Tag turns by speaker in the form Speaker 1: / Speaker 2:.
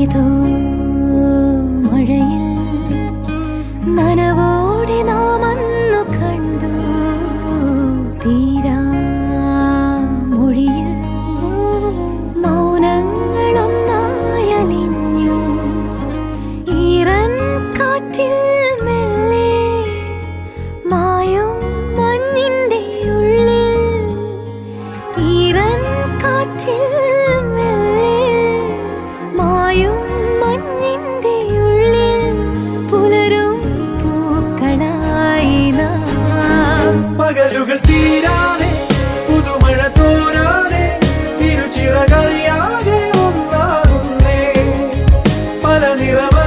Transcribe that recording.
Speaker 1: പെയ്തു മഴയിൽ നനവോടെ നാം അന്നു കണ്ടു. തീരാ മൊഴിയിൽ മൗനങ്ങളൊന്നായലിഞ്ഞു. ഈറൻ കാറ്റിൽ
Speaker 2: തീരാതെ പുതുമഴ തോരാതെ തിരുചിറകറിയാതെ ഒന്നാകുന്നേ പല നിറമ